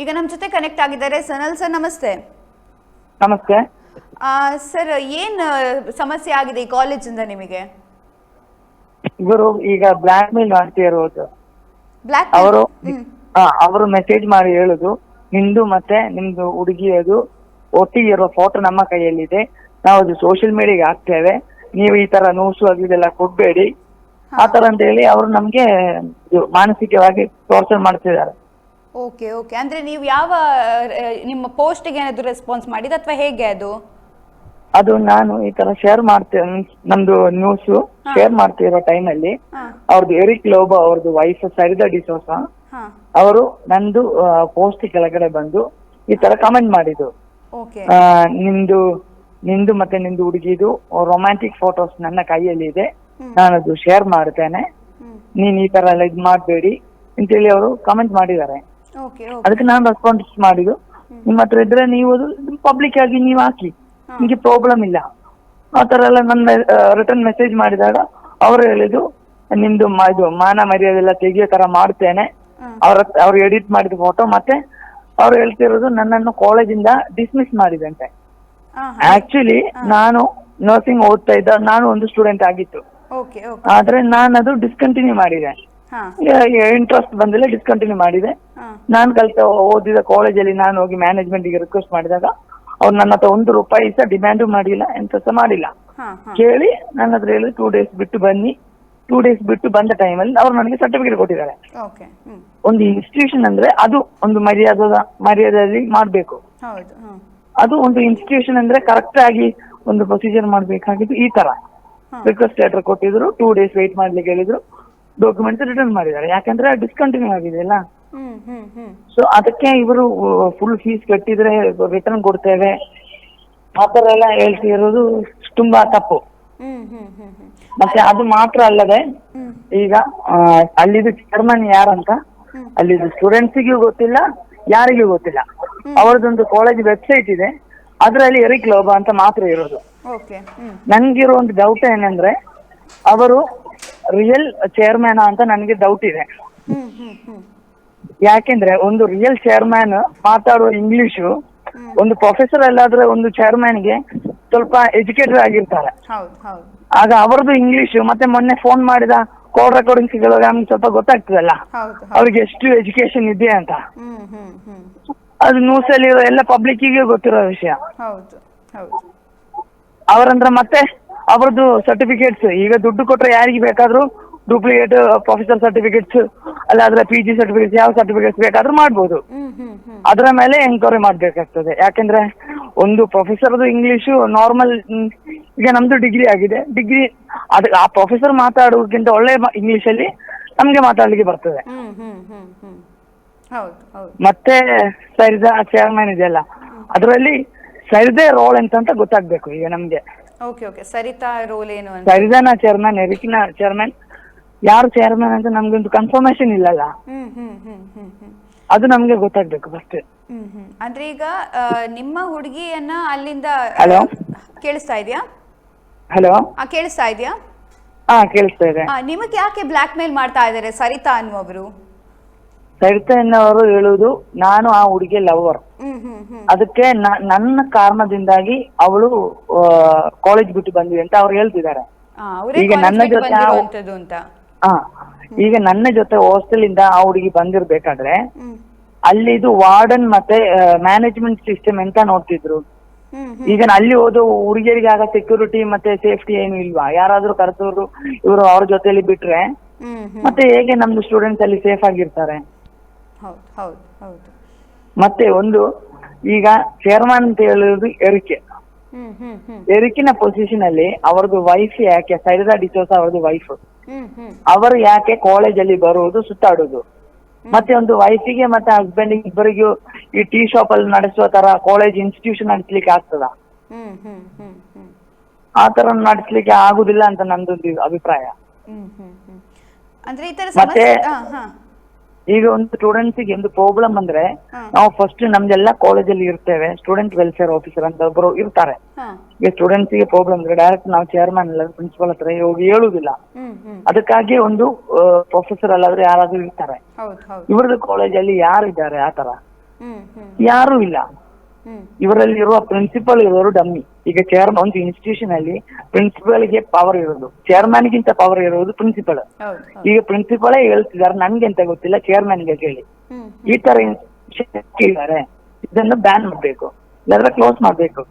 ಈಗ ನಮ್ಮ ಜೊತೆ ಕನೆಕ್ಟ್ ಆಗಿದ್ದಾರೆ. ಸನಲ್ ಸರ್ ನಮಸ್ತೆ. ನಮಸ್ತೆ. ಸರ್ ಏನ್ ಸಮಸ್ಯೆ ಆಗಿದೆ ಈ ಕಾಲೇಜಿಂದ ನಿಮಗೆ? ಇವರು ಈಗ ಬ್ಲಾಕ್ ಮೇಲ್ ಮಾಡ್ತಾ ಇರೋದು. ಅವರು ಅವರು ಮೆಸೇಜ್ ಮಾಡಿ ಹೇಳುದು. ನಿಮ್ದು ಮತ್ತೆ ನಿಮ್ದು ಹುಡುಗಿಯದು ಒಟ್ಟಿಗೆ ಇರೋ ಫೋಟೋ ನಮ್ಮ ಕೈಯಲ್ಲಿದೆ. ನಾವು ಅದು ಸೋಷಿಯಲ್ ಮೀಡಿಯಾಗೆ ಹಾಕ್ತೇವೆ. ನೀವು ಈ ತರ ನ್ಯೂಸು ಅದು ಇದೆಲ್ಲ ಕೊಡ್ಬೇಡಿ. ಆ ತರ ಅಂತ ಹೇಳಿ ಅವರು ನಮ್ಗೆ ಮಾನಸಿಕವಾಗಿ ಟೋರ್ಚರ್ ಮಾಡ್ತಿದ್ದಾರೆ. ಓಕೆ ಓಕೆ ಅಂದ್ರೆ ನೀವು ಯಾವ ನಿಮ್ಮ ಪೋಸ್ಟಿಗೆ ಏನಾದರೂ ರೆಸ್ಪಾನ್ಸ್ ಮಾಡಿದ ಅಥವಾ ಹೇಗೆ ಅದು? ಅದು ನಾನು ಈ ತರ ಶೇರ್ ಮಾಡ್ತೇನೆ ನಮ್ದು ನ್ಯೂಸ್ ಶೇರ್ ಮಾಡ್ತಿರೋ ಟೈಮ್ ಅಲ್ಲಿ ಅವ್ರದ್ದು ಎರಿಕ್ ಲೋಬ ಅವ್ರದ್ದು ವೈಫ್ ಸರಿದ ಡಿಸೋಸ ಅವರು ನಂದು ಪೋಸ್ಟ್ ಕೆಳಗಡೆ ಬಂದು ಈ ತರ ಕಮೆಂಟ್ ಮಾಡಿದ್ರು ನಿಮ್ದು ನಿಂದು ಮತ್ತೆ ನಿಂದು ಹುಡುಗಿದು ರೊಮ್ಯಾಂಟಿಕ್ ಫೋಟೋಸ್ ನನ್ನ ಕೈಯಲ್ಲಿ ಇದೆ. ನಾನು ಅದು ಶೇರ್ ಮಾಡ್ತೇನೆ. ನೀನ್ ಈ ತರ ಎಲ್ಲ ಇದ್ ಮಾಡ್ಬೇಡಿ. ಅಂತೇಳಿ ಅವರು ಕಮೆಂಟ್ ಮಾಡಿದ್ದಾರೆ. ಅದಕ್ಕೆ ನಾನು ರೆಸ್ಪಾನ್ಸ್ ಮಾಡಿದ್ದು. ನಿಮ್ಮ ಹತ್ರ ಇದ್ರೆ ನೀವು ಅದು ಪಬ್ಲಿಕ್ ಆಗಿ ನೀವು ಹಾಕಿ. ನಿಮಗೆ ಪ್ರಾಬ್ಲಮ್ ಇಲ್ಲ. ಆ ತರ ಎಲ್ಲ ನನ್ನ ರಿಟರ್ನ್ ಮೆಸೇಜ್ ಮಾಡಿದಾಗ ಅವರು ಹೇಳಿದ್ರು ನಿಮ್ದು ಇದು ಮಾನ ಮರ್ಯಾದೆ ಎಲ್ಲ ತೆಗಿಯೋ ತರ ಮಾಡ್ತೇನೆ. ಅವ್ರ ಅವ್ರು ಎಡಿಟ್ ಮಾಡಿದ ಫೋಟೋ ಮತ್ತೆ ಅವ್ರು ಹೇಳ್ತಿರೋದು ನನ್ನನ್ನು ಕಾಲೇಜಿಂದ ಡಿಸ್ಮಿಸ್ ಮಾಡಿದಂತೆ. ಆಕ್ಚುಲಿ ನಾನು ನರ್ಸಿಂಗ್ ಓದ್ತಾ ಇದ್ದ ನಾನು ಒಂದು ಸ್ಟೂಡೆಂಟ್ ಆಗಿತ್ತು. ಆದ್ರೆ ನಾನು ಅದು ಡಿಸ್ಕಂಟಿನ್ಯೂ ಮಾಡಿದೆ. ಇಂಟ್ರೆಸ್ಟ್ ಬಂದಿಲ್ಲ ಡಿಸ್ಕಂಟಿನ್ಯೂ ಮಾಡಿದೆ. ನಾನು ಕಲಿತ ಓದಿದ ಕಾಲೇಜಲ್ಲಿ ನಾನು ಹೋಗಿ ಮ್ಯಾನೇಜ್ಮೆಂಟ್ಗೆ ರಿಕ್ವೆಸ್ಟ್ ಮಾಡಿದಾಗ ಅವ್ರು ನನ್ನ ಹತ್ರ ಒಂದು ರೂಪಾಯಿ ಸಹ ಡಿಮ್ಯಾಂಡು ಮಾಡಿಲ್ಲ ಎಂತ ಸಹ ಮಾಡಿಲ್ಲ. ಕೇಳಿ ನನ್ನ ಹತ್ರ ಹೇಳಿ ಟೂ ಡೇಸ್ ಬಿಟ್ಟು ಬನ್ನಿ. ಟೂ ಡೇಸ್ ಬಿಟ್ಟು ಬಂದ ಟೈಮಲ್ಲಿ ಅವ್ರು ನನಗೆ ಸರ್ಟಿಫಿಕೇಟ್ ಕೊಟ್ಟಿದ್ದಾರೆ. ಒಂದು ಇನ್ಸ್ಟಿಟ್ಯೂಷನ್ ಅಂದ್ರೆ ಅದು ಒಂದು ಮರ್ಯಾದ ಮರ್ಯಾದೆಯಲ್ಲಿ ಮಾಡಬೇಕು. ಅದು ಒಂದು ಇನ್ಸ್ಟಿಟ್ಯೂಷನ್ ಅಂದ್ರೆ ಕರೆಕ್ಟ್ ಆಗಿ ಒಂದು ಪ್ರೊಸೀಜರ್ ಮಾಡಬೇಕಾಗಿದ್ದು ಈ ತರ. ರಿಕ್ವೆಸ್ಟ್ ಲೆಟರ್ ಕೊಟ್ಟಿದ್ರು ಟೂ ಡೇಸ್ ವೇಟ್ ಮಾಡ್ಲಿಕ್ಕೆ ಹೇಳಿದ್ರು. ಡಾಕ್ಯುಮೆಂಟ್ಸ್ ರಿಟರ್ನ್ ಮಾಡಿದ್ದಾರೆ. ಯಾಕಂದ್ರೆ ಡಿಸ್ಕಂಟಿನ್ಯೂ ಆಗಿದೆ ಅಲ್ಲ? ಸೊ ಅದಕ್ಕೆ ಇವರು ಫುಲ್ ಫೀಸ್ ಕಟ್ಟಿದ್ರೆ ರಿಟರ್ನ್ ಕೊಡ್ತೇವೆ. ಆ ಥರ ಎಲ್ಲ ಹೇಳ್ತಿರೋದು ತುಂಬಾ ತಪ್ಪು. ಮತ್ತೆ ಅದು ಮಾತ್ರ ಅಲ್ಲದೆ ಈಗ ಆ, ಅಲ್ಲಿದು ಚೇರ್ಮನ್ ಯಾರಂತ? ಅಲ್ಲಿದು ಸ್ಟೂಡೆಂಟ್ಸಿಗೂ ಗೊತ್ತಿಲ್ಲ ಯಾರಿಗೂ ಗೊತ್ತಿಲ್ಲ. ಅವರದೊಂದು ಕಾಲೇಜ್ ವೆಬ್ಸೈಟ್ ಇದೆ. ಅದರಲ್ಲಿ ಎರಿಕ್ ಲೋಬ ಅಂತ ಮಾತ್ರ ಇರೋದು. ಓಕೆ ಹ್ಞೂ ನನ್ಗಿರೋ ಒಂದು ಡೌಟ್ ಏನಂದ್ರೆ ಅವರು ರಿಯಲ್ ಚೇರ್ಮ್ಯಾನ್ ಅಂತ ನನಗೆ ಡೌಟ್ ಇದೆ. ಯಾಕೆಂದ್ರೆ ಒಂದು ರಿಯಲ್ ಚೇರ್ಮ್ಯಾನ್ ಮಾತಾಡುವ ಇಂಗ್ಲಿಷು ಒಂದು ಪ್ರೊಫೆಸರ್ ಅಲ್ಲಾದ್ರೆ ಒಂದು chairman-ಗೆ ಸ್ವಲ್ಪ ಎಜುಕೇಟೆಡ್ ಆಗಿರ್ತಾರೆ. ಆಗ ಅವರದ್ದು ಇಂಗ್ಲಿಷ್ ಮತ್ತೆ ಮೊನ್ನೆ ಫೋನ್ ಮಾಡಿದ ಕಾಲ್ ರೆಕಾರ್ಡಿಂಗ್ಸ್ ನಮ್ಗೆ ಸ್ವಲ್ಪ ಗೊತ್ತಾಗ್ತದಲ್ಲ? ಅವ್ರಿಗೆ ಎಷ್ಟು ಎಜುಕೇಶನ್ ಇದೆ ಅಂತ. ಅದು ನ್ಯೂಸ್ ಅಲ್ಲಿ ಎಲ್ಲ ಪಬ್ಲಿಕ್ಕಿಗೆ ಗೊತ್ತಿರೋ ವಿಷಯ. ಅವರಂದ್ರೆ ಮತ್ತೆ ಅವ್ರದ್ದು ಸರ್ಟಿಫಿಕೇಟ್ಸ್ ಈಗ ದುಡ್ಡು ಕೊಟ್ರೆ ಯಾರಿಗೆ ಬೇಕಾದ್ರೂ ಡೂಪ್ಲಿಕೇಟ್ ಪ್ರೊಫೆಸರ್ ಸರ್ಟಿಫಿಕೇಟ್ಸ್ ಅಲ್ಲಾದ್ರೆ ಪಿ ಜಿ ಸರ್ಟಿಫಿಕೇಟ್ಸ್ ಯಾವ ಸರ್ಟಿಫಿಕೇಟ್ಸ್ ಬೇಕಾದ್ರೂ ಮಾಡ್ಬೋದು. ಅದರ ಮೇಲೆ ಎನ್ಕ್ವೈರಿ ಮಾಡ್ಬೇಕಾಗ್ತದೆ. ಯಾಕೆಂದ್ರೆ ಒಂದು ಪ್ರೊಫೆಸರ್ದು ಇಂಗ್ಲಿಷು ನಾರ್ಮಲ್ ಈಗ ನಮ್ದು ಡಿಗ್ರಿ ಆಗಿದೆ. ಡಿಗ್ರಿ ಅದು ಆ ಪ್ರೊಫೆಸರ್ ಮಾತಾಡೋಕ್ಕಿಂತ ಒಳ್ಳೆ ಇಂಗ್ಲಿಷ್ ಅಲ್ಲಿ ನಮ್ಗೆ ಮಾತಾಡ್ಲಿಕ್ಕೆ ಬರ್ತದೆ. ಮತ್ತೆ ಸರಿದ ಚೇರ್ಮನ್ ಇದೆಯಲ್ಲ ಅದರಲ್ಲಿ ಸರಿದೇ ರೋಲ್ ಎಂತ ಅಂತ ಗೊತ್ತಾಗ್ಬೇಕು ಈಗ ನಮ್ಗೆ. ಓಕೆ ಓಕೆ ಸರಿತಾ ರೋಲ್ ಏನು ಅಂತ? ಸರಿದಾನ ಚೇರ್ಮನ್ ಎರಿಕಿನ ಚೇರ್ಮನ್ ಯಾರು ಚೇರ್ಮನ್ ಅಂತ ನಮ್ಗೆ ಒಂದು ಕನ್ಫರ್ಮೇಶನ್ ಇಲ್ಲಲ್ಲ? ಹ್ಮ್ ಹ್ಮ್ ಹ್ಮ್ ಹ್ಮ್ ಹ್ಮ್. ಅದು ನಮ್ಗೆ ಗೊತ್ತಾಗ್ಬೇಕು ಹ್ಮ್ ಹ್ಮ್. ಅಂದ್ರೆ ಈಗ ಆ, ನಿಮ್ಮ ಹುಡುಗಿಯನ್ನ ಅಲ್ಲಿಂದ Hello? ಕೇಳಿಸ್ತಾ ಇದೆಯಾ? ಹಲೋ ಆ ಕೇಳಿಸ್ತಾ ಇದೆಯಾ? ಹಾ ಕೇಳಿಸ್ತಾ ಇದೆ. ನಿಮಗೆ ಯಾಕೆ ಬ್ಲ್ಯಾಕ್ ಮೇಲ್ ಮಾಡ್ತಾ ಇದ್ದಾರೆ ಸರಿತಾ ಅನ್ನುವವರು? ಸರಿತಾ ಎನ್ನುವರು ಹೇಳುವುದು ನಾನು ಆ ಹುಡುಗಿ ಲವರ್ ಅದಕ್ಕೆ ನನ್ನ ಕಾರಣದಿಂದಾಗಿ ಅವಳು ಕಾಲೇಜ್ ಬಿಟ್ಟು ಬಂದ್ವಿ ಅಂತ ಅವ್ರು ಹೇಳ್ತಿದ್ದಾರೆ. ಈಗ ನನ್ನ ಜೊತೆ ಅಂತ. ಈಗ ನನ್ನ ಜೊತೆ ಹಾಸ್ಟೆಲ್ ಇಂದ ಆ ಹುಡುಗಿ ಬಂದಿರ್ಬೇಕಾದ್ರೆ ಅಲ್ಲಿ ಅಲ್ಲಿದು ವಾರ್ಡನ್ ಮತ್ತೆ ಮ್ಯಾನೇಜ್ಮೆಂಟ್ ಸಿಸ್ಟಮ್ ಎಂತ ನೋಡ್ತಿದ್ರು. ಈಗ ಅಲ್ಲಿ ಹೋದ ಹುಡುಗಿಯರಿಗೆ ಆಗ ಸೆಕ್ಯೂರಿಟಿ ಮತ್ತೆ ಸೇಫ್ಟಿ ಏನು ಇಲ್ವಾ? ಯಾರಾದ್ರೂ ಕರೆತವ್ರು ಇವರು ಅವ್ರ ಜೊತೆಲಿ ಬಿಟ್ರೆ ಮತ್ತೆ ಹೇಗೆ ನಮ್ದು ಸ್ಟೂಡೆಂಟ್ಸ್ ಅಲ್ಲಿ ಸೇಫ್ ಆಗಿರ್ತಾರೆ? ಹೌದು ಹೌದು ಹೌದು. ಮತ್ತೆ ಒಂದು ಈಗ ಚೇರ್ಮನ್ ಅಂತ ಹೇಳುವುದು ಎರಿಕೆ ಎರಿಕಿನ ಪೊಸಿಷನ್ ಅಲ್ಲಿ ಅವರದ್ದು ವೈಫ್ ಯಾಕೆ? ಸೈರದಾ ಡಿಸೋಸ್ ಅವರದ್ದು ವೈಫ್ ಅವರು ಯಾಕೆ ಕಾಲೇಜ್ ಅಲ್ಲಿ ಬರುವುದು ಸುತ್ತಾಡುದು ಮತ್ತೆ ಒಂದು ವೈಫಿಗೆ ಮತ್ತೆ ಹಸ್ಬೆಂಡ್ ಇಬ್ಬರಿಗೂ ಈ ಟೀ ಶಾಪ್ ಅಲ್ಲಿ ನಡೆಸುವ ತರ ಕಾಲೇಜ್ ಇನ್ಸ್ಟಿಟ್ಯೂಷನ್ ನಡೆಸ್ಲಿಕ್ಕೆ ಆಗ್ತದ? ಆ ತರ ನಡೆಸ್ಲಿಕ್ಕೆ ಆಗುದಿಲ್ಲ ಅಂತ ನಂದೊಂದು ಅಭಿಪ್ರಾಯ. ಮತ್ತೆ ಹ್ಮ್ ಹ್ಮ್. ಅಂದ್ರೆ ಈ ತರ ಈಗ ಒಂದು ಸ್ಟೂಡೆಂಟ್ಸಿಗೆ ಒಂದು ಪ್ರಾಬ್ಲಮ್ ಅಂದ್ರೆ. ನಾವು ಫಸ್ಟ್ ನಮ್ದೆಲ್ಲ ಕಾಲೇಜಲ್ಲಿ ಇರ್ತೇವೆ ಸ್ಟೂಡೆಂಟ್ ವೆಲ್ಫೇರ್ ಆಫೀಸರ್ ಅಂತ ಒಬ್ಬರು ಇರ್ತಾರೆ. ಈಗ ಸ್ಟೂಡೆಂಟ್ಸ್ಗೆ ಪ್ರಾಬ್ಲಮ್ ಅಂದ್ರೆ ಡೈರೆಕ್ಟ್ ನಾವು ಚೇರ್ಮನ್ ಅಲ್ಲ ಪ್ರಿನ್ಸಿಪಲ್ ಹತ್ರ ಹೋಗಿ ಹೇಳುದಿಲ್ಲ ಅದಕ್ಕಾಗಿ ಒಂದು ಪ್ರೊಫೆಸರ್ ಅಲ್ಲಾದ್ರೆ ಯಾರಾದ್ರೂ ಇರ್ತಾರೆ. ಇವ್ರದ್ದು ಕಾಲೇಜಲ್ಲಿ ಅಲ್ಲಿ ಯಾರು ಇದ್ದಾರೆ ಆತರ ಯಾರು ಇಲ್ಲ. ಹ್ಮ್. ಇವರಲ್ಲಿ ಇರುವ ಪ್ರಿನ್ಸಿಪಲ್ ಇರೋರು ಡಮ್ಮಿ. ಈಗ ಚೇರ್ಮನ್ ಒಂದು ಇನ್ಸ್ಟಿಟ್ಯೂಷನ್ ಅಲ್ಲಿ ಪ್ರಿನ್ಸಿಪಲ್ಗೆ ಪವರ್ ಇರೋದು. ಚೇರ್ಮನ್ ಗಿಂತ ಪವರ್ ಇರೋದು ಪ್ರಿನ್ಸಿಪಲ್ ಈಗ ಪ್ರಿನ್ಸಿಪಲೇ ಹೇಳ್ತಿದ್ದಾರೆ ನನ್ಗೆ ಅಂತ ಗೊತ್ತಿಲ್ಲ ಚೇರ್ಮನ್ಗೆ ಕೇಳಿ. ಈ ತರ ಇದ್ದಾರೆ ಇದನ್ನು ಬ್ಯಾನ್ ಮಾಡ್ಬೇಕು. ಇಲ್ಲಾಂದ್ರೆ ಕ್ಲೋಸ್ ಮಾಡ್ಬೇಕು.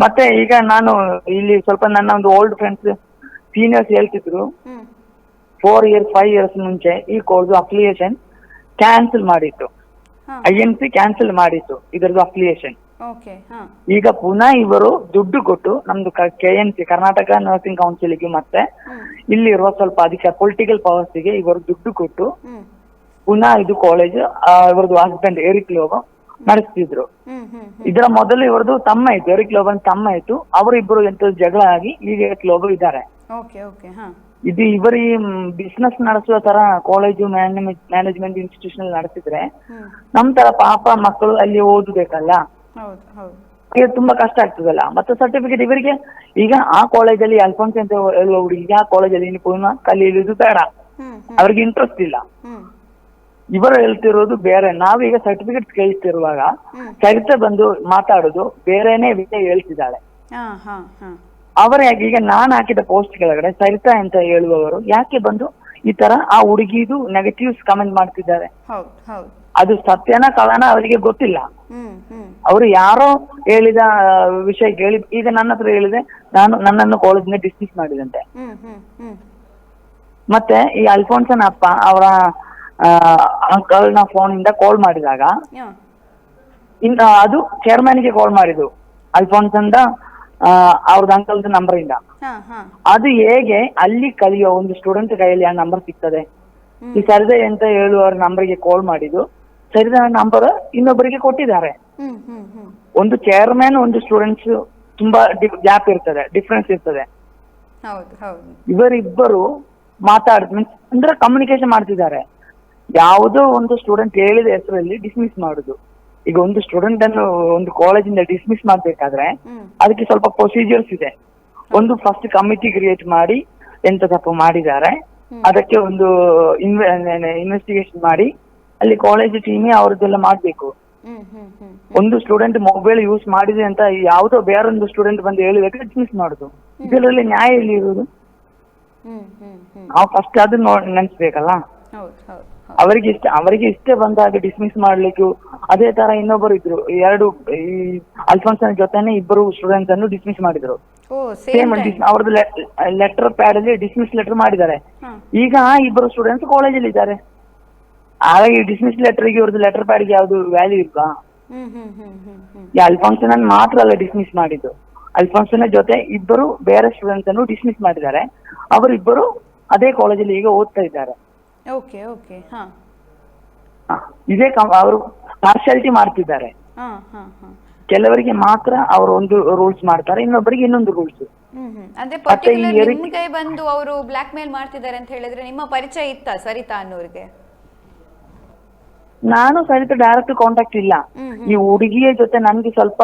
ಮತ್ತೆ ಈಗ ನಾನು ಇಲ್ಲಿ ಸ್ವಲ್ಪ ನನ್ನ ಒಂದು ಓಲ್ಡ್ ಫ್ರೆಂಡ್ಸ್ ಸೀನಿಯರ್ಸ್ ಹೇಳ್ತಿದ್ರು. ಫೋರ್ ಇಯರ್ ಫೈವ್ ಇಯರ್ಸ್ ಮುಂಚೆ ಈ ಕೋರ್ಸ್ ಅಫಿಲಿಯೇಷನ್ ಕ್ಯಾನ್ಸಲ್ ಮಾಡಿತ್ತು. ಐ ಎನ್ ಸಿ ಕ್ಯಾನ್ಸಲ್ ಮಾಡಿತ್ತು. ಇದರದ್ದು ಅಫಿಲಿಯೇಷನ್ ಈಗ ಪುನಃ ಇವರು ದುಡ್ಡು ಕೊಟ್ಟು ನಮ್ದು K N C Karnataka nursing ಕೌನ್ಸಿಲ್ಗೆ ಮತ್ತೆ ಇಲ್ಲಿ ಇಲ್ಲಿರುವ ಸ್ವಲ್ಪ ಅಧಿಕ ಪೊಲಿಟಿಕಲ್ ಪವರ್ಸ್ಗೆ ಇವರು ದುಡ್ಡು ಕೊಟ್ಟು ಪುನಃ ಇದು ಕಾಲೇಜ್ ಇವರದು ಹಸ್ಬೆಂಡ್ ಎರಿಕ್ ಲೋಬ ನಡೆಸ್ತಿದ್ರು. ಇದರ ಮೊದಲು ಇವರದು ತಮ್ಮ ಇತ್ತು ಎರಿಕ್ ಲೋಬನ್ ತಮ್ಮ ಇತ್ತು. ಅವರಿಬ್ಬರು ಎಂತ ಜಗಳ ಆಗಿ ಈಗ ಎರಿಕ್ ಲೋಬ ಇದ್ದಾರೆ. ಓಕೆ ಓಕೆ ಹಾ. ಇದು ಇವರಿ ಬಿಸ್ನೆಸ್ ನಡೆಸುವ ತರ ಕಾಲೇಜು ಮ್ಯಾನೇಜ್ಮೆಂಟ್ ಇನ್ಸ್ಟಿಟ್ಯೂಷನ್ ನಡೆಸಿದ್ರೆ ನಮ್ ತರ ಪಾಪ ಮಕ್ಕಳು ಅಲ್ಲಿ ಓದಬೇಕಲ್ಲ. ಹೌದು ಹೌದು. ಈಗ ತುಂಬಾ ಕಷ್ಟ ಆಗ್ತದಲ್ಲ. ಮತ್ತೆ ಸರ್ಟಿಫಿಕೇಟ್ ಇವರಿಗೆ ಈಗ ಆ ಕಾಲೇಜಲ್ಲಿ ಅಲ್ಫೋನ್ಸ್ ಅಂತ ಹೇಳುವ ಹುಡುಗಿಗೆ ಆ ಕಾಲೇಜಲ್ಲಿ ಇನ್ನು ಪುನಃ ಕಲಿಯುವುದು ಬೇಡ. ಅವ್ರಿಗೆ ಇಂಟ್ರೆಸ್ಟ್ ಇಲ್ಲ. ಇವರು ಹೇಳ್ತಿರೋದು ಬೇರೆ. ನಾವೀಗ ಸರ್ಟಿಫಿಕೇಟ್ ಕೇಳ್ತಿರುವಾಗ ಚರಿತ್ರೆ ಬಂದು ಮಾತಾಡೋದು ಬೇರೆನೆ ವಿಷಯ ಹೇಳ್ತಿದ್ದಾಳೆ. ಅವರ ಯಾಕೆ ಈಗ ನಾನು ಹಾಕಿದ ಪೋಸ್ಟ್ ಕೆಳಗಡೆ ಸರಿತಾ ಅಂತ ಹೇಳುವವರು ಯಾಕೆ ಬಂದು ಈ ತರ ಆ ಹುಡುಗಿದು ನೆಗೆಟಿವ್ಸ್ ಕಮೆಂಟ್ ಮಾಡ್ತಿದ್ದಾರೆ? ಅದು ಸತ್ಯನ ಕಳನ ಅವರಿಗೆ ಗೊತ್ತಿಲ್ಲ. ಅವರು ಯಾರೋ ಹೇಳಿದ ವಿಷಯ ಕೇಳಿ ಈಗ ನನ್ನ ಹತ್ರ ಹೇಳಿದೆ ನಾನು ನನ್ನನ್ನು ಕಾಲೇಜ್ನ ಡಿಸ್ಮಿಸ್ ಮಾಡಿದಂತೆ. ಮತ್ತೆ ಈ ಅಲ್ಫೋನ್ಸನ್ ಅಪ್ಪ ಅವರ ಅಂಕಲ್ನ ಫೋನ್ ಇಂದ ಕಾಲ್ ಮಾಡಿದಾಗ ಇನ್ ಇನ್ನು ಅದು ಚೇರ್ಮನ್ಗೆ ಕಾಲ್ ಮಾಡಿದ್ದು ಅಲ್ಫೋನ್ಸಂದ ಅವ್ರದ್ದು ಅಂಕಲ್ ನಂಬರ್ ಇಂದ. ಅದು ಹೇಗೆ ಅಲ್ಲಿ ಕಲಿಯೋ ಒಂದು ಸ್ಟೂಡೆಂಟ್ ಕೈಯಲ್ಲಿ ಆ ನಂಬರ್ ಸಿಗ್ತದೆ? ಈ ಸರ್ದೆ ಅಂತ ಹೇಳುವವರ ನಂಬರ್ಗೆ ಕಾಲ್ ಮಾಡಿದ್ದು ಸರಿದ ನಂಬರ್ ಇನ್ನೊಬ್ಬರಿಗೆ ಕೊಟ್ಟಿದ್ದಾರೆ. ಒಂದು ಚೇರ್ಮನ್ ಒಂದು ಸ್ಟೂಡೆಂಟ್ಸ್ ತುಂಬಾ ಗ್ಯಾಪ್ ಇರ್ತದೆ ಡಿಫ್ರೆನ್ಸ್ ಇರ್ತದೆ. ಇವರಿಬ್ಬರು ಮಾತಾಡ್ ಮೀನ್ಸ್ ಅಂದ್ರೆ ಕಮ್ಯುನಿಕೇಶನ್ ಮಾಡ್ತಿದ್ದಾರೆ. ಯಾವುದೋ ಒಂದು ಸ್ಟೂಡೆಂಟ್ ಹೇಳಿದ ಹೆಸರಲ್ಲಿ ಡಿಸ್ಮಿಸ್ ಮಾಡುದು. ಈಗ ಒಂದು ಸ್ಟೂಡೆಂಟ್ ಅನ್ನು ಒಂದು ಕಾಲೇಜಿಂದ ಡಿಸ್ಮಿಸ್ ಮಾಡ್ಬೇಕಾದ್ರೆ ಅದಕ್ಕೆ ಸ್ವಲ್ಪ ಪ್ರೊಸೀಜರ್ಸ್ ಇದೆ. ಒಂದು ಫಸ್ಟ್ ಕಮಿಟಿ ಕ್ರಿಯೇಟ್ ಮಾಡಿ ಎಂತ ತಪ್ಪು ಮಾಡಿದ್ದಾರೆ. ಅದಕ್ಕೆ ಒಂದು ಇನ್ವೆಸ್ಟಿಗೇಷನ್ ಮಾಡಿ ಅಲ್ಲಿ ಕಾಲೇಜ್ ಟೀಮೇ ಅವ್ರದ್ದೆಲ್ಲ ಮಾಡ್ಬೇಕು. ಒಂದು ಸ್ಟೂಡೆಂಟ್ ಮೊಬೈಲ್ ಯೂಸ್ ಮಾಡಿದೆ ಅಂತ ಯಾವುದೋ ಬೇರೊಂದು ಸ್ಟೂಡೆಂಟ್ ಬಂದು ಹೇಳಿದಾಗ ಡಿಸ್ಮಿಸ್ ಮಾಡುದು. ಇದರಲ್ಲಿ ನ್ಯಾಯ ಎಲ್ಲಿ ಇರುವುದು? ನಾವು ಫಸ್ಟ್ ಅದನ್ನ ನೆನ್ಸ್ಬೇಕಲ್ಲ? ಅವರಿಗೆ ಇಷ್ಟ ಅವರಿಗೆ ಇಷ್ಟ ಬಂದಾಗ ಡಿಸ್ಮಿಸ್ ಮಾಡ್ಲಿಕ್ಕೆ ಅದೇ ತರ ಇನ್ನೊಬ್ಬರು ಇದ್ರು. ಎರಡು ಈ ಅಲ್ಫಾನ್ಸ್ ಜೊತೆನೆ ಇಬ್ಬರು ಸ್ಟೂಡೆಂಟ್ಸ್ ಅನ್ನು ಡಿಸ್ಮಿಸ್ ಮಾಡಿದ್ರು. ಸೇಮ್ ಅವ್ರದ್ದು ಲೆಟರ್ ಪ್ಯಾಡ್ ಅಲ್ಲಿ ಡಿಸ್ಮಿಸ್ ಲೆಟರ್ ಮಾಡಿದ್ದಾರೆ. ಈಗ ಇಬ್ಬರು ಸ್ಟೂಡೆಂಟ್ಸ್ ಕಾಲೇಜಲ್ಲಿ ಇದ್ದಾರೆ. ಹಾಗಾಗಿ ಡಿಸ್ಮಿಸ್ ಲೆಟರ್ಗೆ ಇವ್ರದ್ದು ಲೆಟರ್ ಪ್ಯಾಡ್ಗೆ ಯಾವ್ದು ವ್ಯಾಲ್ಯೂ ಇಲ್ವಾ? ಹ್ಮ್ ಹ್ಮ್ ಹ್ಮ್ ಹ್ಮ್ ಹ್ಮ್ ಈ ಅಲ್ಫಾನ್ಸನ್ ಮಾತ್ರ ಅಲ್ಲ ಡಿಸ್ಮಿಸ್ ಮಾಡಿದ್ದು. ಅಲ್ಫಾನ್ಸನ್ ಜೊತೆ ಇಬ್ಬರು ಬೇರೆ ಸ್ಟೂಡೆಂಟ್ಸ್ ಅನ್ನು ಡಿಸ್ಮಿಸ್ ಮಾಡಿದ್ದಾರೆ. ಅವರಿಬ್ಬರು ಅದೇ ಕಾಲೇಜಲ್ಲಿ ಈಗ ಓದ್ತಾ ಇದ್ದಾರೆ. ಓಕೆ ಓಕೆ ಹಾ. ಹ, ಇದೇ ಕಂ- ಅವರು ಪಾರ್ಶಾಲಿಟಿ ಮಾಡ್ತಿದ್ದಾರೆ. ಹಾ ಹಾ ಹಾ. ಕೆಲವರಿಗೆ ಮಾತ್ರ ಅವರು ಒಂದು ರೂಲ್ಸ್ ಮಾಡ್ತಾರೆ ಇನ್ನೊಬ್ಬರಿಗೆ ಇನ್ನೊಂದು ರೂಲ್ಸ್ ಹ್ಮ್ ಹ್ಮ್. ಅಂದ್ರೆ ಮತ್ತೆ ಪರ್ಟಿಕ್ಯುಲರ್ ಎರಿಕ್- ನಿಮ್ಗೆ ಬಂದು ಅವರು ಬ್ಲಾಕ್ ಮೇಲ್ ಮಾಡ್ತಿದ್ದಾರೆ ಅಂತ ಹೇಳಿದ್ರೆ ನಿಮ್ಮ ಪರಿಚಯ ಇತ್ತ ಸರಿತಾ ಅನ್ನೋರಿಗೆ? ನಾನು ಸರಿತ ಡೈರೆಕ್ಟ್ ಕಾಂಟ್ಯಾಕ್ಟ್ ಇಲ್ಲ. ಈ ಹುಡುಗಿಯ ಜೊತೆ ನನ್ಗೆ ಸ್ವಲ್ಪ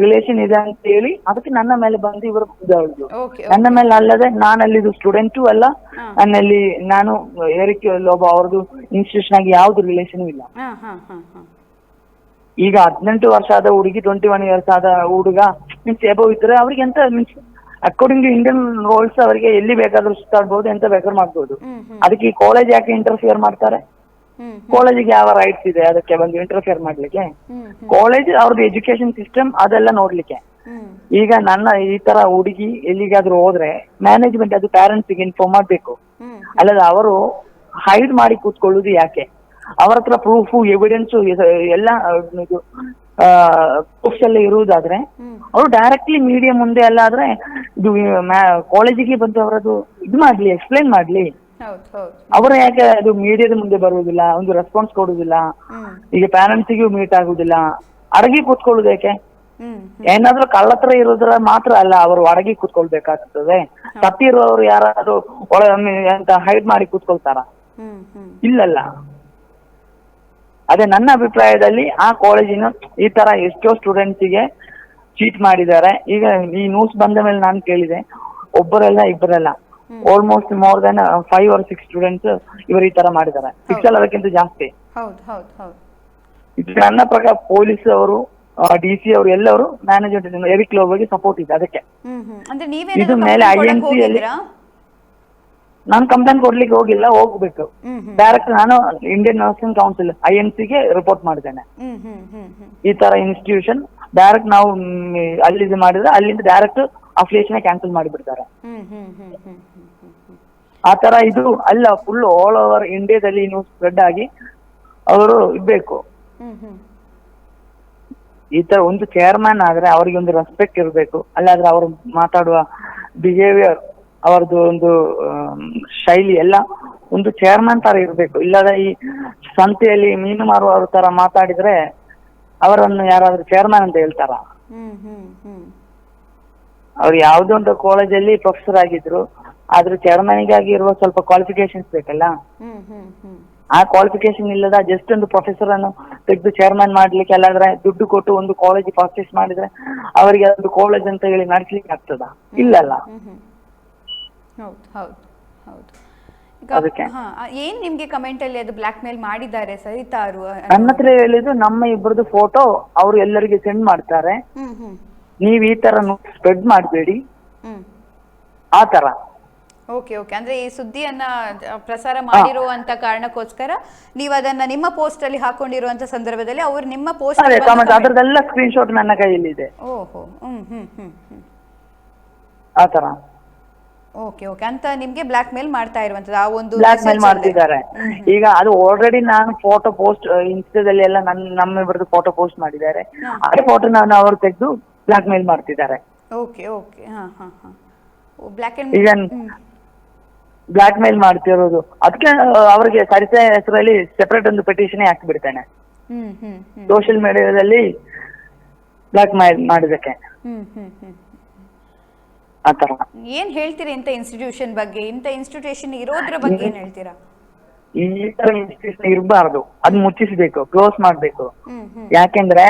ರಿಲೇಷನ್ ಇದೆ ಅಂತ ಹೇಳಿ ಅದಕ್ಕೆ ನನ್ನ ಮೇಲೆ ಬಂದು ಇವರು ಓಕೆ ನನ್ನ ಮೇಲೆ ಅಲ್ಲದೆ ನಾನು ಇದು ಸ್ಟೂಡೆಂಟು ಅಲ್ಲ. ನನ್ನಲ್ಲಿ ನಾನು ಏರಿಕೆ ಒಬ್ಬ ಅವ್ರದ್ದು ಇನ್ಸ್ಟಿಟ್ಯೂಷನ್ ಆಗಿ ಯಾವ್ದು ರಿಲೇಷನ್ ಇಲ್ಲ. ಈಗ ಹದಿನೆಂಟು ವರ್ಷ ಆದ ಹುಡುಗಿ ಟ್ವೆಂಟಿ ಒನ್ ಇಯರ್ಸ್ ಆದ ಹುಡುಗ ಮೀನ್ಸ್ ಎಬೋ ಇದ್ರೆ ಅವ್ರಿಗೆ ಎಂತ means according to Indian rules ಅವರಿಗೆ ಎಲ್ಲಿ ಬೇಕಾದ್ರೂ ಸುತ್ತಾಡ್ಬೋದು ಎಂತ ಬೇಕಾದ್ರೂ ಮಾಡ್ಬೋದು. ಅದಕ್ಕೆ ಈ ಕಾಲೇಜ್ ಯಾಕೆ ಇಂಟರ್ಫಿಯರ್ ಮಾಡ್ತಾರೆ? ಕಾಲೇಜಿಗೆ ಯಾವ ರೈಟ್ಸ್ ಇದೆ? ಅದಕ್ಕೆ ಬಂದು ಇಂಟರ್ಫಿಯರ್ ಮಾಡ್ಲಿಕ್ಕೆ? ಕಾಲೇಜ್ ಅವ್ರದ್ದು ಎಜುಕೇಶನ್ ಸಿಸ್ಟಮ್ ಅದೆಲ್ಲ ನೋಡ್ಲಿಕ್ಕೆ. ಈಗ ನನ್ನ ಈ ತರ ಹುಡುಗಿ ಎಲ್ಲಿಗಾದ್ರೂ ಹೋದ್ರೆ ಮ್ಯಾನೇಜ್ಮೆಂಟ್ ಅದು ಪೇರೆಂಟ್ಸ್ಗೆ ಇನ್ಫಾರ್ಮ್ ಮಾಡ್ಬೇಕು. ಅಲ್ಲದ ಅವರು ಹೈಡ್ ಮಾಡಿ ಕೂತ್ಕೊಳ್ಳುದು ಯಾಕೆ? ಅವರ ಹತ್ರ ಪ್ರೂಫ್ ಎವಿಡೆನ್ಸ್ ಎಲ್ಲ ಇದು ಪ್ರೂಫ್ಸ್ ಎಲ್ಲ ಇರುವುದಾದ್ರೆ ಅವರು ಡೈರೆಕ್ಟ್ಲಿ ಮೀಡಿಯಾ ಮುಂದೆ ಎಲ್ಲ ಆದ್ರೆ ಇದು ಕಾಲೇಜಿಗೆ ಬಂದು ಅವರದು ಇದು ಮಾಡ್ಲಿ ಎಕ್ಸ್ಪ್ಲೈನ್ ಮಾಡ್ಲಿ. ಅವರು ಯಾಕೆ ಅದು ಮೀಡಿಯಾದ ಮುಂದೆ ಬರುವುದಿಲ್ಲ ಒಂದು ರೆಸ್ಪಾನ್ಸ್ ಕೊಡುವುದಿಲ್ಲ? ಈಗ ಪ್ಯಾರೆಂಟ್ಸಿಗೂ ಮೀಟ್ ಆಗುದಿಲ್ಲ ಅಡಗಿ ಕೂತ್ಕೊಳ್ಳುದು ಯಾಕೆ? ಏನಾದ್ರೂ ಕಳ್ಳತ್ರ ಇರೋದ್ರ ಮಾತ್ರ ಅಲ್ಲ ಅವರು ಅಡಗಿ ಕೂತ್ಕೊಳ್ಬೇಕಾಗ್ತದೆ. ತಪ್ಪಿರೋರು ಯಾರಾದ್ರೂ ಒಳ ಅಂತ ಹೈಡ್ ಮಾಡಿ ಕೂತ್ಕೊಳ್ತಾರ? ಇಲ್ಲಲ್ಲ. ಅದೇ ನನ್ನ ಅಭಿಪ್ರಾಯದಲ್ಲಿ ಆ ಕಾಲೇಜಿನ ಈ ತರ ಎಷ್ಟೋ ಸ್ಟೂಡೆಂಟ್ಸಿಗೆ ಚೀಟ್ ಮಾಡಿದ್ದಾರೆ. ಈಗ ಈ ನ್ಯೂಸ್ ಬಂದ ಮೇಲೆ ನಾನು ಕೇಳಿದೆ ಒಬ್ಬರಲ್ಲ ಇಬ್ಬರಲ್ಲ. Almost more than five or six students ಇವರು ಈ ತರ ಮಾಡಿದ್ದಾರೆ. ಸಿಕ್ಸ್ ಅಲ್ಲ ಅದಕ್ಕಿಂತ ಜಾಸ್ತಿ. ಹೌದು ಹೌದು ಹೌದು. ಇದು ನನ್ನ ಪ್ರಕಾರ ಪೊಲೀಸ್ ಅವರು ಡಿ ಸಿ ಅವರು ಎಲ್ಲರೂ ಮ್ಯಾನೇಜ್ಮೆಂಟ್ ಎರಿಕ್ ಲೋಬೋಗೆ ಸಪೋರ್ಟ್ ಇದೆ ಅದಕ್ಕೆ. ಅಂದ್ರೆ ಇದು ಮೇಲೆ ಐ ಎನ್ ಸಿ ಅಲ್ಲಿ ನಾನು ಕಂಪ್ಲೇಂಟ್ ಕೊಡ್ಲಿಕ್ಕೆ ಹೋಗಿಲ್ಲ ಹೋಗ್ಬೇಕು. ಡೈರೆಕ್ಟ್ ನಾನು Indian nursing council I N ಸಿಗೆ ರಿಪೋರ್ಟ್ ಮಾಡಿದ್ದೇನೆ ಈ ತರ ಇನ್ಸ್ಟಿಟ್ಯೂಷನ್ ಡೈರೆಕ್ಟ್ ನಾವು ಅಲ್ಲಿ ಇದು ಮಾಡಿದ್ರೆ ಅಲ್ಲಿಂದ ಡೈರೆಕ್ಟ್ ಅಫಿಲಿಯೇಷನ್ ಕ್ಯಾನ್ಸಲ್ ಮಾಡಿಬಿಡ್ತಾರೆ. ಆತರ ತರ ಇದು ಅಲ್ಲ ಫುಲ್ ಆಲ್ ಓವರ್ ಇಂಡಿಯಾದಲ್ಲಿ ನ್ಯೂಸ್ ಸ್ಪ್ರೆಡ್ ಆಗಿ ಅವರು ಇರ್ಬೇಕು. ಈ ತರ ಒಂದು ಚೇರ್ಮನ್ ಆದ್ರೆ ಅವರಿಗೆ ಒಂದು ರೆಸ್ಪೆಕ್ಟ್ ಇರಬೇಕು. ಅಲ್ಲಾದ್ರೆ ಅವರು ಮಾತಾಡುವ ಬಿಹೇವಿಯರ್ ಅವರದ್ದು ಒಂದು ಶೈಲಿ ಎಲ್ಲ ಒಂದು ಚೇರ್ಮನ್ ತರ ಇರಬೇಕು. ಇಲ್ಲದ ಈ ಸಂತೆಯಲ್ಲಿ ಮೀನು ಮಾರುವವ್ರ ತರ ಮಾತಾಡಿದ್ರೆ ಅವರನ್ನು ಯಾರಾದ್ರೂ ಚೇರ್ಮನ್ ಅಂತ ಹೇಳ್ತಾರ? ಅವ್ರು ಯಾವುದೋ ಒಂದು ಕಾಲೇಜಲ್ಲಿ ಪ್ರೊಫೆಸರ್ ಆಗಿದ್ರು ಆದ್ರೆ ಚೇರ್ಮನ್ಗಾಗಿ ಇರುವ ಸ್ವಲ್ಪ ಕ್ವಾಲಿಫಿಕೇಶನ್ಸ್ ಬೇಕಲ್ಲ? ಹ್ಮ್ ಹ್ಮ್ ಹ್ಮ್. ಆ ಕ್ವಾಲಿಫಿಕೇಶನ್ ಇಲ್ಲದ ಜಸ್ಟ್ ಒಂದು ಪ್ರೊಫೆಸರ್ ಅನ್ನು ತೆಗೆದು ಚೇರ್ಮನ್ ಮಾಡ್ಲಿಕ್ಕೆ ಅಲ್ಲಾದ್ರೆ ದುಡ್ಡು ಕೊಟ್ಟು ಒಂದು ಕಾಲೇಜ್ ಪರ್ಚೇಸ್ ಮಾಡಿದ್ರೆ ಅವರಿಗೆ ಅದು ಕಾಲೇಜ್ ಅಂತ ಹೇಳಿ ನಡೆಸ್ಲಿಕ್ಕೆ ಆಗ್ತದ? ಇಲ್ಲಲ್ಲ? ಹ್ಮ್ ಹ್ಮ್. ಹೌದು ಹೌದು ಹೌದು. ಈಗ ಅದಕ್ಕೆ. ಹಾ ಆ, ಏನ್ ನಿಮ್ಗೆ ಕಮೆಂಟ್ ಅಲ್ಲಿ ಅದು ಬ್ಲಾಕ್ ಮೇಲ್ ಮಾಡಿದ್ದಾರೆ ಸರಿತಾ ಅವರು? ನನ್ನ ಹತ್ರ ಹೇಳಿದ್ರು ನಮ್ಮ ಇಬ್ಬರದು ಫೋಟೋ ಅವ್ರು ಎಲ್ಲರಿಗೆ ಸೆಂಡ್ ಮಾಡ್ತಾರೆ. ಹ್ಮ್ ಹ್ಮ್. ನೀವ್ ಈ ತರ ಸ್ಪ್ರೆಡ್ ಮಾಡಬೇಡಿ. ಹ್ಮ್. ಆ ತರ. Okay okay. ಅಂದ್ರೆ ಈ ಸುದ್ದಿಯನ್ನ ಪ್ರಸಾರ ಮಾಡಿರುವಂತ ಕಾರಣಕ್ಕೋಸ್ಕರ ನೀವು ಅದನ್ನ ನಿಮ್ಮ ಪೋಸ್ಟ್ ಅಲ್ಲಿ ಹಾಕೊಂಡಿರುವಂತ ಸಂದರ್ಭದಲ್ಲಿ ಅವರು ನಿಮ್ಮ ಪೋಸ್ಟ್ ಅದರದೆಲ್ಲ ಸ್ಕ್ರೀನ್ ಶಾಟ್ ನನ್ನ ಕೈಯಲ್ಲಿದೆ. ಓಹೋ ಹ್ಮ್ ಹ್ಮ್ ಆ ತರ. Okay okay. ಅಂತ ನಿಮ್ಗೆ ಬ್ಲಾಕ್ ಮೇಲ್ ಮಾಡ್ತಾ ಇರುವಂತದ್ದು ಆ ಒಂದು ಬ್ಲಾಕ್ ಮೇಲ್ ಮಾಡ್ತಿದ್ದಾರೆ. ಈಗ ಅದು ಆಲ್ರೆಡಿ ನಾನು ಫೋಟೋ ಪೋಸ್ಟ್ ಇನ್ಸ್ಟಾದಲ್ಲಿ ಎಲ್ಲ ನನ್ನ ನಮ್ಮಿಬ್ಬರದ್ದು ಫೋಟೋ ಪೋಸ್ಟ್ ಮಾಡಿದ್ದಾರೆ. ಅದೇ ಫೋಟೋ ನಾನು ಅವ್ರು ತೆಗೆದು ಬ್ಲಾಕ್ ಮೇಲ್ ಮಾಡ್ತಿದ್ದಾರೆ. ಓಕೆ ಓಕೆ ಹಾ ಹಾ ಹಾ. ಬ್ಲ್ಯಾಕ್ ಅಂಡ್ ಈಗ ಬ್ಲಾಕ್ ಮೇಲ್ ಮಾಡ್ತಿರೋದು. ಅದಕ್ಕೆ ಅವರಿಗೆ ಸರಿತ ಹೆಸರಲ್ಲಿ ಸೆಪರೇಟ್ ಒಂದು ಪೆಟಿಷನ್ ಹಾಕಿ ಬಿಡ್ತೇನೆ ಹ್ಮ್ ಹ್ಮ್ ಹ್ಮ್. ಸೋಷಿಯಲ್ ಮೀಡಿಯಾದಲ್ಲಿ ಬ್ಲಾಕ್ ಮೇಲ್ ಮಾಡಿದಕ್ಕೆ. ಹ್ಮ್ ಹ್ಮ್ ಹ್ಮ್ ಆ ತರ. ಏನ್ ಹೇಳ್ತೀರಿ ಇಂಥ ಇನ್ಸ್ಟಿಟ್ಯೂಷನ್ ಬಗ್ಗೆ? ಇಂಥ ಇನ್ಸ್ಟಿಟ್ಯೂಷನ್ ಇರೋದ್ರ ಬಗ್ಗೆ ಏನ್ ಹೇಳ್ತೀರಾ? ಈ ತರ ಇನ್ಸ್ಟಿಟ್ಯೂಷನ್ ಇರಬಾರದು. ಅದ್ ಮುಚ್ಚಿಸ್ಬೇಕು ಕ್ಲೋಸ್ ಮಾಡ್ಬೇಕು. ಹ್ಮ್ ಹ್ಮ್. ಯಾಕೆಂದ್ರೆ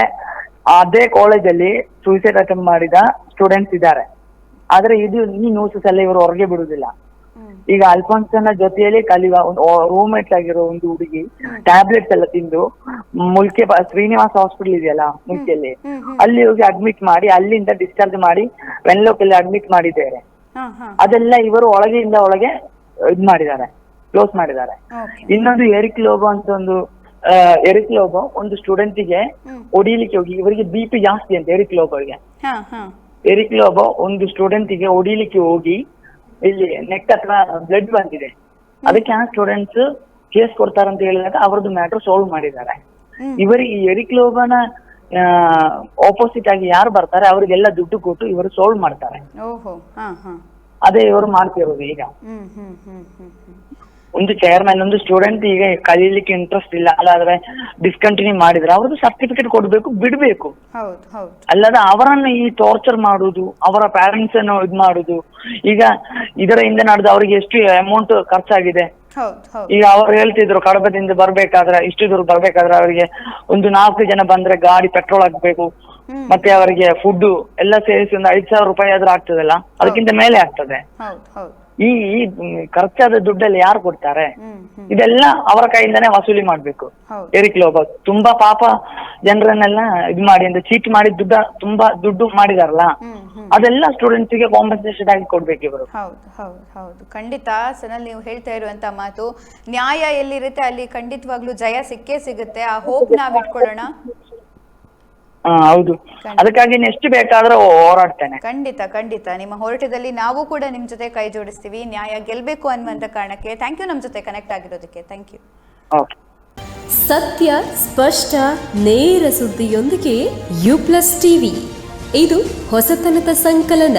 ಅದೇ ಕಾಲೇಜಲ್ಲಿ ಸೂಸೈಡ್ ಅಟೆಂಪ್ಟ್ ಮಾಡಿದ ಸ್ಟೂಡೆಂಟ್ಸ್ ಇದ್ದಾರೆ. ಆದ್ರೆ ಇದು ಈ ನ್ಯೂಸಸ್ ಎಲ್ಲ ಇವರು ಹೊರಗೆ ಬಿಡುದಿಲ್ಲ. ಈಗ ಅಲ್ಫಾನ್ಸನ ಜೊತೆಯಲ್ಲಿ ಕಲಿಯುವ ಒಂದು ರೂಮ್ಮೇಟ್ ಆಗಿರೋ ಒಂದು ಹುಡುಗಿ ಟ್ಯಾಬ್ಲೆಟ್ಸ್ ಎಲ್ಲ ತಿಂದು ಮುಲ್ಕೆ ಶ್ರೀನಿವಾಸ ಹಾಸ್ಪಿಟಲ್ ಇದೆಯಲ್ಲ ಮುಲ್ಕಿಯಲ್ಲಿ ಅಲ್ಲಿ ಹೋಗಿ ಅಡ್ಮಿಟ್ ಮಾಡಿ ಅಲ್ಲಿಂದ ಡಿಸ್ಚಾರ್ಜ್ ಮಾಡಿ ವೆನ್ಲೋಕಲ್ಲಿ ಅಡ್ಮಿಟ್ ಮಾಡಿದ್ದೇವೆ ಅದೆಲ್ಲ ಇವರು ಒಳಗೆಯಿಂದ ಒಳಗೆ ಇದ್ ಮಾಡಿದ್ದಾರೆ ಕ್ಲೋಸ್ ಮಾಡಿದ್ದಾರೆ. ಇನ್ನೊಂದು ಎರಿಕ್ ಲೋಬೋ ಅಂತ ಒಂದು ಆ, ಎರಿಕ್ ಲೋಬೋ ಒಂದು ಸ್ಟೂಡೆಂಟಿಗೆ ಗೆ ಹೊಡಿಲಿಕ್ಕೆ ಹೋಗಿ ಇವರಿಗೆ ಬಿ ಪಿ ಜಾಸ್ತಿ ಅಂತ ಎರಿಕ್ ಲೋಬೋಗೆ ಹಾ ಹಾ. ಎರಿಕ್ ಲೋಬೋ ಒಂದು ಸ್ಟೂಡೆಂಟಿಗೆ ಹೊಡಿಲಿಕ್ಕೆ ಹೋಗಿ ಇಲ್ಲಿ ನೆಕ್ ಹತ್ರ ಬ್ಲಡ್ ಬಂದಿದೆ. ಅದಕ್ಕೆ ಆ ಸ್ಟೂಡೆಂಟ್ಸ್ ಕೇಸ್ ಕೊಡ್ತಾರಂತ ಹೇಳಿದಾಗ ಅವರದ್ದು ಮ್ಯಾಟರ್ ಸಾಲ್ವ್ ಮಾಡಿದ್ದಾರೆ. ಇವರಿಗೆ ಈ ಎರಿಕ್ ಲೋಬನ ಆಪೋಸಿಟ್ ಆಗಿ ಯಾರು ಬರ್ತಾರೆ ಅವರಿಗೆಲ್ಲ ದುಡ್ಡು ಕೊಟ್ಟು ಇವರು ಸಾಲ್ವ್ ಮಾಡ್ತಾರೆ. ಅದೇ ಇವರು ಮಾಡ್ತಿರೋದು ಈಗ. ಒಂದು ಚೇರ್ಮನ್ ಒಂದು ಸ್ಟೂಡೆಂಟ್ ಈಗ ಕಲೀಲಿಕ್ಕೆ ಇಂಟ್ರೆಸ್ಟ್ ಇಲ್ಲ. ಅಲ್ಲಾದ್ರೆ ಡಿಸ್ಕಂಟಿನ್ಯೂ ಮಾಡಿದ್ರೆ ಅವ್ರದ್ದು ಸರ್ಟಿಫಿಕೇಟ್ ಕೊಡ್ಬೇಕು ಬಿಡ್ಬೇಕು. ಅಲ್ಲದ ಅವರನ್ನು ಈ ಟಾರ್ಚರ್ ಮಾಡುದು ಅವರ ಪ್ಯಾರೆಂಟ್ಸ್ ಅನ್ನು ಇದು ಮಾಡುದು. ಈಗ ಹಿಂದೆ ನಡೆದು ಅವರಿಗೆ ಎಷ್ಟು ಅಮೌಂಟ್ ಖರ್ಚಾಗಿದೆ? ಈಗ ಅವ್ರು ಹೇಳ್ತಿದ್ರು ಕಡಬದಿಂದ ಬರ್ಬೇಕಾದ್ರೆ ಇಷ್ಟು ದೂರ ಬರ್ಬೇಕಾದ್ರೆ ಅವರಿಗೆ ಒಂದು ನಾಲ್ಕು ಜನ ಬಂದ್ರೆ ಗಾಡಿ ಪೆಟ್ರೋಲ್ ಹಾಕ್ಬೇಕು ಮತ್ತೆ ಅವರಿಗೆ ಫುಡ್ ಎಲ್ಲ ಸೇರಿಸಿ ಒಂದು ಐದು ಸಾವಿರ ರೂಪಾಯಿ ಆದ್ರೂ ಆಗ್ತದಲ್ಲ? ಅದಕ್ಕಿಂತ ಮೇಲೆ ಆಗ್ತದೆ. ಈ ಈ ಖರ್ಚಾದ ದುಡ್ಡಲ್ಲಿ ಯಾರು ಕೊಡ್ತಾರೆ? ಇದೆಲ್ಲ ಅವರ ಕೈಯಿಂದಾನೇ ವಸೂಲಿ ಮಾಡ್ಬೇಕು. ಏರಿಕ್ ಎರಿಕ್ ಲೋಬ ತುಂಬಾ ಪಾಪ ಜನರನ್ನೆಲ್ಲ ಇದು ಮಾಡಿ ಅಂದ್ರೆ ಚೀಟ್ ಮಾಡಿ ದುಡ್ಡ ತುಂಬಾ ದುಡ್ಡು ಮಾಡಿದಾರಲ್ಲ? ಅದೆಲ್ಲ ಸ್ಟೂಡೆಂಟ್ಸ್ಗೆ ಕಾಂಪನ್ಸೇಷನ್ ಆಗಿ ಕೊಡ್ಬೇಕು ಇವರು. ಹೌದು ಹೌದು ಹೌದು. ಖಂಡಿತ ಸನಲ್ ನೀವು ಹೇಳ್ತಾ ಇರುವಂತ ಮಾತು ನ್ಯಾಯ ಎಲ್ಲಿರುತ್ತೆ ಅಲ್ಲಿ ಖಂಡಿತವಾಗ್ಲೂ ಜಯ ಸಿಕ್ಕೇ ಸಿಗುತ್ತೆ. ಆ ಹೋಪ್ ನಾವ್ ಇಟ್ಕೊಳ್ಳೋಣ. ಹೌದು. ಅದಕ್ಕಾಗಿ ಎಷ್ಟು ಬೇಕಾದ್ರೂ ಹೋರಾಡ್ತೇನೆ. ಖಂಡಿತ ಖಂಡಿತ. ನಿಮ್ಮ ಹೋರಾಟದಲ್ಲಿ ನಾವು ಕೂಡ ನಿಮ್ ಜೊತೆ ಕೈ ಜೋಡಿಸ್ತೀವಿ. ನ್ಯಾಯ ಗೆಲ್ಬೇಕು ಅನ್ನುವಂತ ಕಾರಣಕ್ಕೆ ಥ್ಯಾಂಕ್ ಯು ನಮ್ ಜೊತೆ ಕನೆಕ್ಟ್ ಆಗಿರೋದಕ್ಕೆ. ಥ್ಯಾಂಕ್ ಯು ಓಕೆ ಸತ್ಯ ಸ್ಪಷ್ಟ ನೇರ ಸುದ್ದಿಯೊಂದಿಗೆ ಯು ಪ್ಲಸ್ ಟಿವಿ ಇದು ಹೊಸತನದ ಸಂಕಲನ.